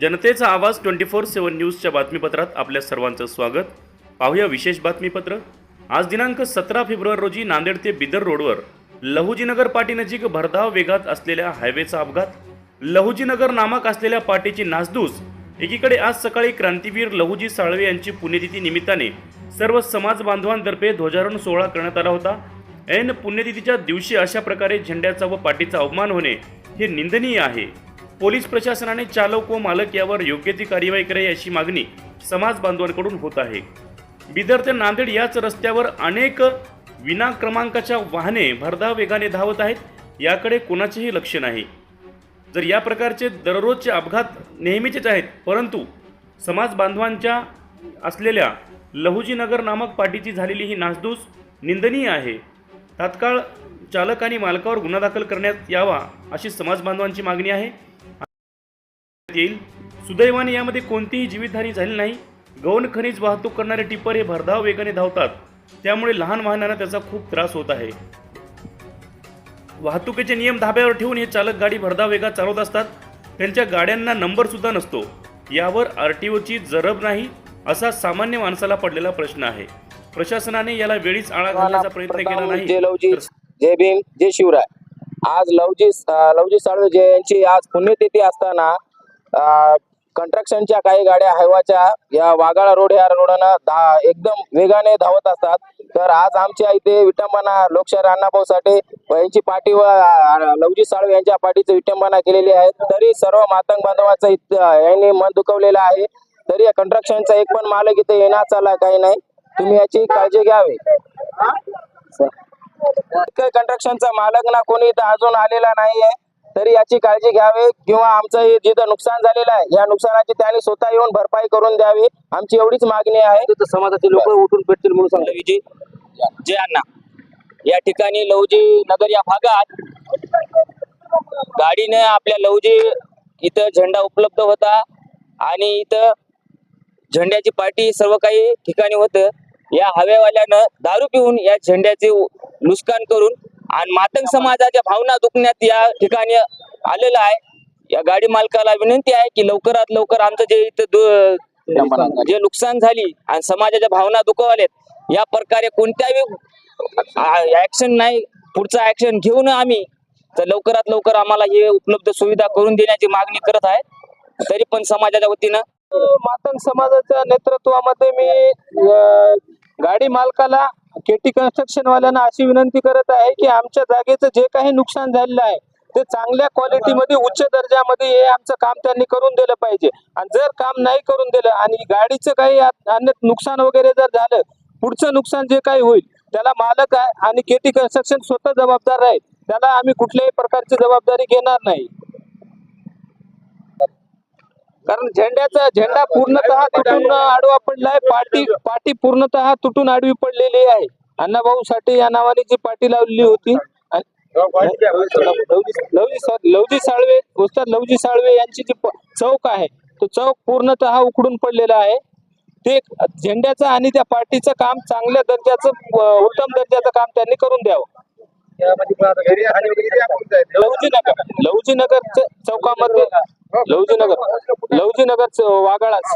जनतेचा आवाज twenty four सेवन न्यूजच्या बातमीपत्रात आपल्या सर्वांचं स्वागत. पाहूया विशेष बातमीपत्र. आज दिनांक सतरा फेब्रुवारी रोजी नांदेड ते बिदर रोडवर लहुजीनगर पाटीनजीक भरधाव वेगात असलेल्या हायवेचा अपघात. लहुजीनगर नामक असलेल्या पाटीची नासधूस. एकीकडे आज सकाळी क्रांतीवीर लहुजी साळवे यांची पुण्यतिथी निमित्ताने सर्व समाज बांधवांतर्फे ध्वजारोहण सोहळा करण्यात आला होता. ऐन पुण्यतिथीच्या दिवशी अशा प्रकारे झेंड्याचा व पाटीचा अवमान होणे हे निंदनीय आहे. पोलीस प्रशासनाने चालक व मालक यावर योग्य ती कार्यवाही करावी अशी मागणी समाज बांधवांकडून होत आहे. बिदर ते नांदेड याच रस्त्यावर अनेक विना क्रमांकाच्या वाहने भरधाव वेगाने धावत आहेत याकडे कोणाचेही लक्ष नाही. जर या प्रकारचे दररोजचे अपघात नेहमीचेच आहेत परंतु समाज बांधवांच्या असलेल्या लहुजीनगर नामक पाटीची झालेली ही नासधूस निंदनीय आहे. तात्काळ चालक आणि मालकावर गुन्हा दाखल करण्यात यावा अशी समाज बांधवांची मागणी आहे. येईल. सुदैवाने यामध्ये कोणतीही जीवितहानी झाली नाही. गौण खनिज वाहतूक करणारे टिपर हे भरधाव वेगाने धावतात. त्यामुळे लहान वाहनांना त्याचा खूप त्रास होत आहे. वाहतुकीचे नियम धाब्यावर ठेवून हे चालक गाडी भरधाव वेगात चालवत असतात. त्यांच्या गाड्यांना नंबर सुद्धा नसतो. यावर आर टी ओची जरब नाही असा सामान्य माणसाला पडलेला प्रश्न आहे. प्रशासनाने याला वेळीच आळा घालण्याचा प्रयत्न केला नाही. जय भीम जय शिवराय. आज लवजी लवजी साळवे जय यांची आज पुण्यतिथी असताना कंट्रक्शनच्या काही गाड्या हायवाच्या या वाघाळा रोड या रोडानं धा एकदम वेगाने धावत असतात. तर आज आमच्या इथे विटंबना लोकशाही अण्णाभाऊ साठे व यांची पाठी व लवजी साळवे यांच्या पाठीची विटंबना केलेली आहे. तरी सर्व मातंग बांधवाचं यांनी मन दुखवलेलं आहे. तरी या कंट्रक्शनचा एक पण मालक इथे येणार चालला काही नाही. तुम्ही याची काळजी घ्यावी. कंस्ट्रक्शनचा मालक ना कोणी इथं अजून आलेला नाहीये. तरी याची काळजी घ्यावी किंवा आमचं हे जिथं नुकसान झालेलं आहे या नुकसानाची त्यांनी स्वतः येऊन भरपाई करून द्यावी. आमची एवढीच मागणी आहे. समाजाचे लोक उठून पेटतील म्हणून सांगले विजय. जय अण्णा. या ठिकाणी लवजी नगर या भागात गाडीने आपल्या लवजी इथं झेंडा उपलब्ध होता आणि इथं झेंड्याची पार्टी सर्व काही ठिकाणी होतं. या हवेवाल्यानं दारू पिऊन या झेंड्याचे नुकसान करून आणि मातंग समाजाच्या भावना दुखण्यात या ठिकाणी आलेलं आहे. या गाडी मालकाला विनंती आहे की लवकरात लवकर आमचं जे इथं जे नुकसान झाली आणि समाजाच्या भावना दुखवल्यात या प्रकारे कोणत्याही ऍक्शन नाही पुढचा ऍक्शन घेऊन आम्ही तर लवकरात लवकर आम्हाला हे उपलब्ध सुविधा करून देण्याची मागणी करत आहे. तरी पण समाजाच्या वतीनं मातंग समाजाच्या नेतृत्वामध्ये मी गाडी मालकाला केटी कन्स्ट्रक्शन वाल्यांना अशी विनंती करत आहे की आमच्या जागेचं जे काही नुकसान झालेलं आहे ते चांगल्या क्वालिटीमध्ये उच्च दर्जामध्ये हे आमचं काम त्यांनी करून दिलं पाहिजे. आणि जर काम नाही करून दिलं आणि गाडीचं काही अन्य नुकसान वगैरे जर झालं पुढचं नुकसान जे काही होईल त्याला मालक आहे आणि केटी कन्स्ट्रक्शन स्वतः जबाबदार आहे. त्याला आम्ही कुठल्याही प्रकारची जबाबदारी घेणार नाही. कारण झेंड्याचा झेंडा पूर्णतः तुटून आडवा पडलाय पाटी पाटी पूर्णतः तुटून आडवी पडलेली आहे. अण्णाभाऊ साठे या नावाने जी पाटी लावलेली होती. लवजी लवजी साळवे उस्ताद लवजी साळवे यांची जी चौक आहे तो चौक पूर्णतः उखडून पडलेला आहे. ते झेंड्याचं आणि त्या पार्टीचं काम चांगल्या दर्जाचं उत्तम दर्जाचं काम त्यांनी करून द्यावं. लवजी नगर लवजी नगर चौकामध्ये लवजी नगर लवजी नगर वागाळाच.